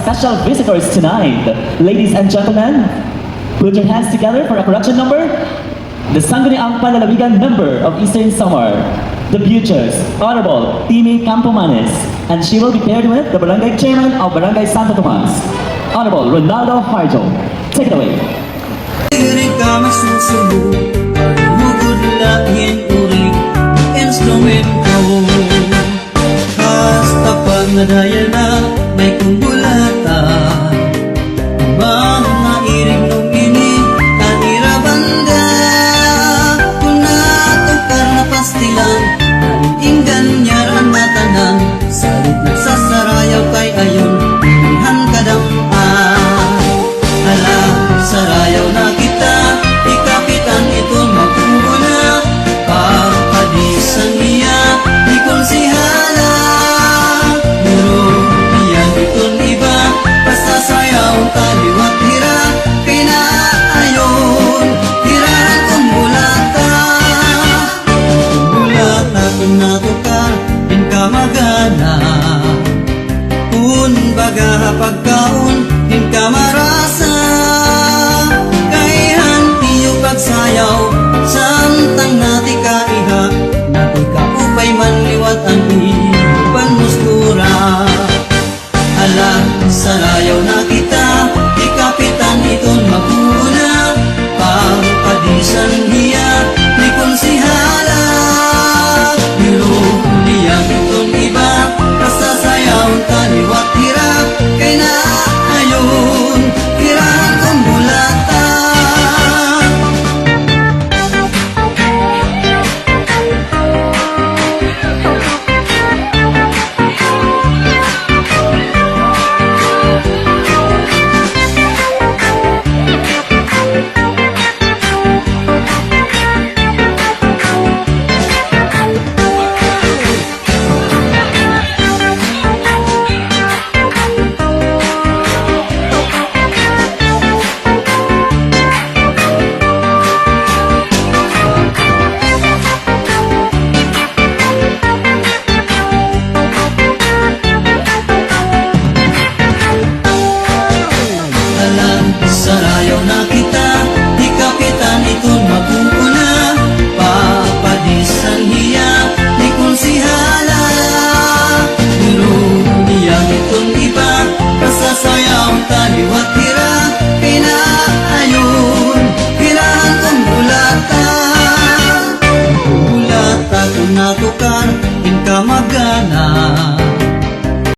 special visitors tonight. Ladies and gentlemen, put your hands together for a correction number. The Sangguniang Panlalawigan member of Eastern Samar, the Butchers, Honorable Timi Campomanes, and she will be paired with the Barangay Chairman of Barangay Santo Tomas, Honorable Ronaldo Harjo. Take it away. Uri Instrumento Basta pag Mai kung bulata pagkaon Din ka marasa Kay hantiyo pagsayaw 啊。